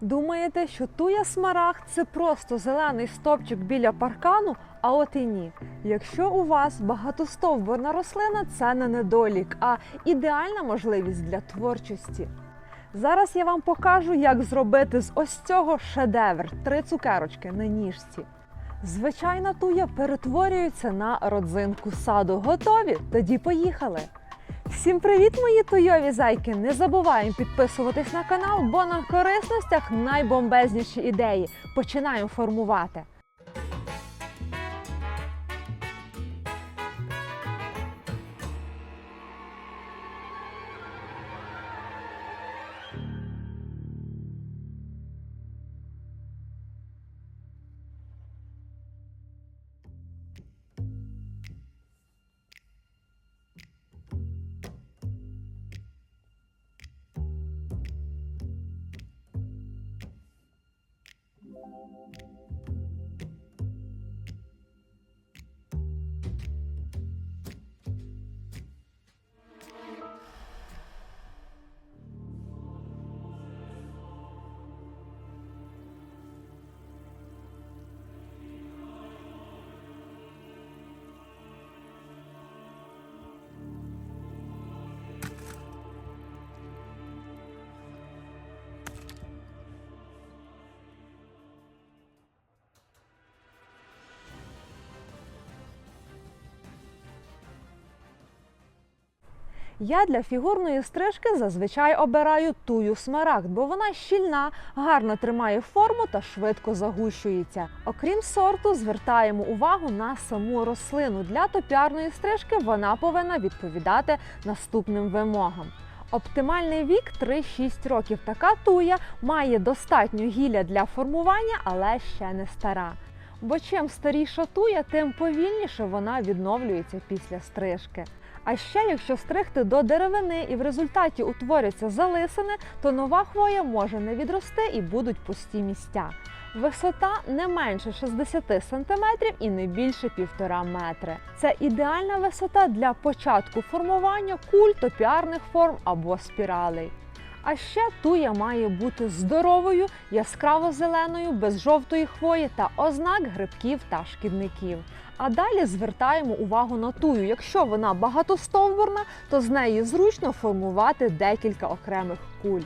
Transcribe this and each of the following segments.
Думаєте, що туя смарагд це просто зелений стовпчик біля паркану? А от і ні. Якщо у вас багатостовбурна рослина, це не недолік, а ідеальна можливість для творчості. Зараз я вам покажу, як зробити з ось цього шедевр три цукерочки на ніжці. Звичайна туя перетворюється на родзинку саду. Готові? Тоді поїхали! Всім привіт, мої туйові зайки! Не забуваємо підписуватись на канал, бо на корисностях найбомбезніші ідеї. Починаємо формувати. Я для фігурної стрижки зазвичай обираю тую смарагд, бо вона щільна, гарно тримає форму та швидко загущується. Окрім сорту, звертаємо увагу на саму рослину. Для топіарної стрижки вона повинна відповідати наступним вимогам. Оптимальний вік 3-6 років. Така туя має достатньо гілля для формування, але ще не стара. Бо чим старіша туя, тим повільніше вона відновлюється після стрижки. А ще, якщо стригти до деревини і в результаті утворяться залисини, то нова хвоя може не відрости і будуть пусті місця. Висота не менше 60 см і не більше 1,5 метри. Це ідеальна висота для початку формування куль, топіарних форм або спіралей. А ще туя має бути здоровою, яскраво зеленою, без жовтої хвої та ознак грибків та шкідників. А далі звертаємо увагу на тую. Якщо вона багатостовбурна, то з неї зручно формувати декілька окремих куль.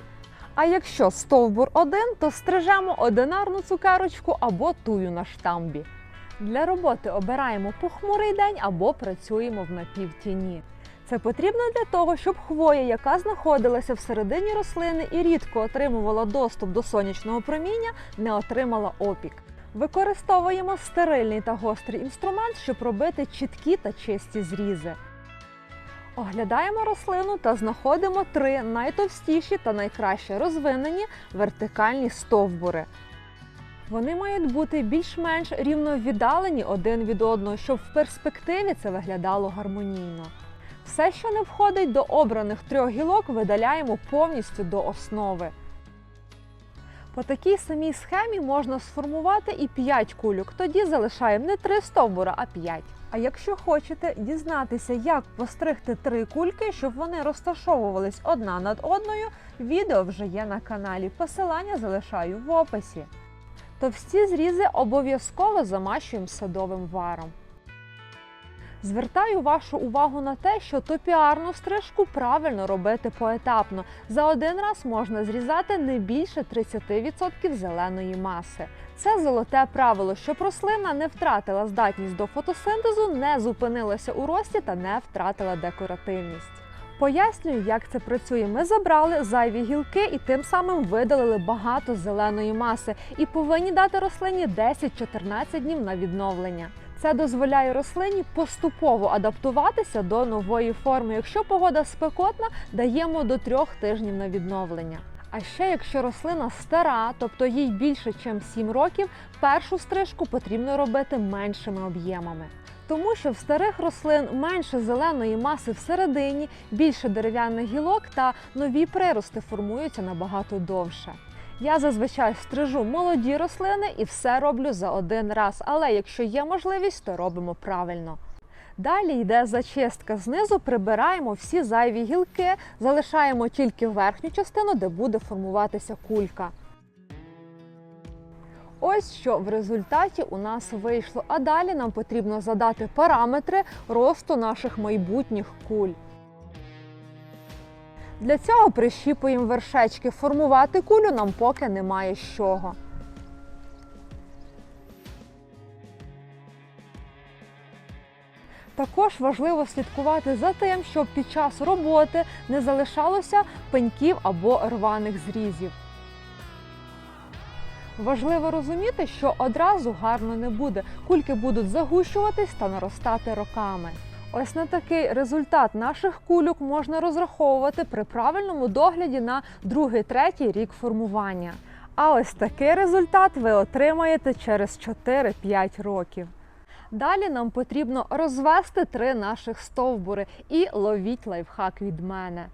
А якщо стовбур один, то стрижемо одинарну цукерочку або тую на штамбі. Для роботи обираємо похмурий день або працюємо в напівтіні. Це потрібно для того, щоб хвоя, яка знаходилася всередині рослини і рідко отримувала доступ до сонячного проміння, не отримала опік. Використовуємо стерильний та гострий інструмент, щоб робити чіткі та чисті зрізи. Оглядаємо рослину та знаходимо три найтовстіші та найкраще розвинені вертикальні стовбури. Вони мають бути більш-менш рівно віддалені один від одного, щоб в перспективі це виглядало гармонійно. Все, що не входить до обраних трьох гілок, видаляємо повністю до основи. По такій самій схемі можна сформувати і 5 кульок. Тоді залишаємо не 3 стовбура, а 5. А якщо хочете дізнатися, як постригти три кульки, щоб вони розташовувались одна над одною, відео вже є на каналі. Посилання залишаю в описі. Товсті зрізи обов'язково замащуємо садовим варом. Звертаю вашу увагу на те, що топіарну стрижку правильно робити поетапно. За один раз можна зрізати не більше 30% зеленої маси. Це золоте правило, щоб рослина не втратила здатність до фотосинтезу, не зупинилася у рості та не втратила декоративність. Пояснюю, як це працює. Ми забрали зайві гілки і тим самим видалили багато зеленої маси і повинні дати рослині 10-14 днів на відновлення. Це дозволяє рослині поступово адаптуватися до нової форми. Якщо погода спекотна, даємо до трьох тижнів на відновлення. А ще якщо рослина стара, тобто їй більше, ніж 7 років, першу стрижку потрібно робити меншими об'ємами. Тому що в старих рослин менше зеленої маси всередині, більше дерев'яних гілок та нові прирости формуються набагато довше. Я зазвичай стрижу молоді рослини і все роблю за один раз, але якщо є можливість, то робимо правильно. Далі йде зачистка. Знизу прибираємо всі зайві гілки, залишаємо тільки верхню частину, де буде формуватися кулька. Ось що в результаті у нас вийшло. А далі нам потрібно задати параметри росту наших майбутніх куль. Для цього прищіпуємо вершечки. Формувати кулю нам поки немає з чого. Також важливо слідкувати за тим, щоб під час роботи не залишалося пеньків або рваних зрізів. Важливо розуміти, що одразу гарно не буде. Кульки будуть загущуватись та наростати роками. Ось на такий результат наших кульок можна розраховувати при правильному догляді на другий-третій рік формування. А ось такий результат ви отримаєте через 4-5 років. Далі нам потрібно розвести три наших стовбури і ловіть лайфхак від мене.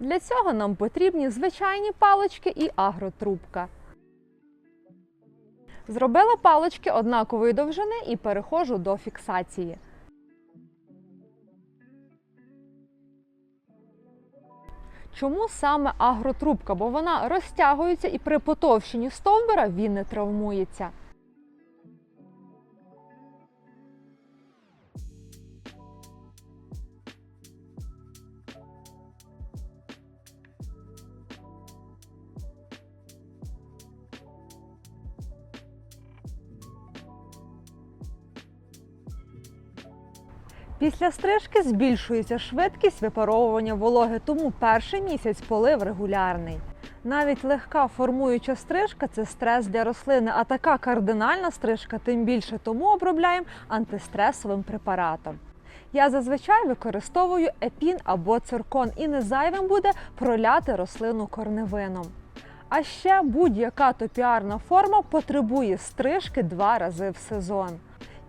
Для цього нам потрібні звичайні палички і агротрубка. Зробила палички однакової довжини і переходжу до фіксації. Чому саме агротрубка? Бо вона розтягується і при потовщенні стовбура він не травмується. Після стрижки збільшується швидкість випаровування вологи, тому перший місяць полив регулярний. Навіть легка формуюча стрижка це стрес для рослини, а така кардинальна стрижка тим більше тому обробляємо антистресовим препаратом. Я зазвичай використовую епін або циркон, і не зайвим буде проляти рослину корневином. А ще будь-яка топіарна форма потребує стрижки два рази в сезон.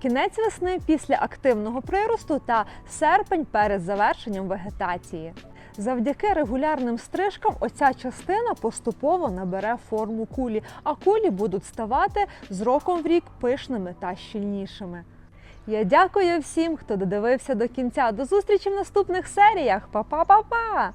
Кінець весни після активного приросту та серпень перед завершенням вегетації. Завдяки регулярним стрижкам оця частина поступово набере форму кулі, а кулі будуть ставати з роком в рік пишними та щільнішими. Я дякую всім, хто додивився до кінця. До зустрічі в наступних серіях. Па-па-па-па!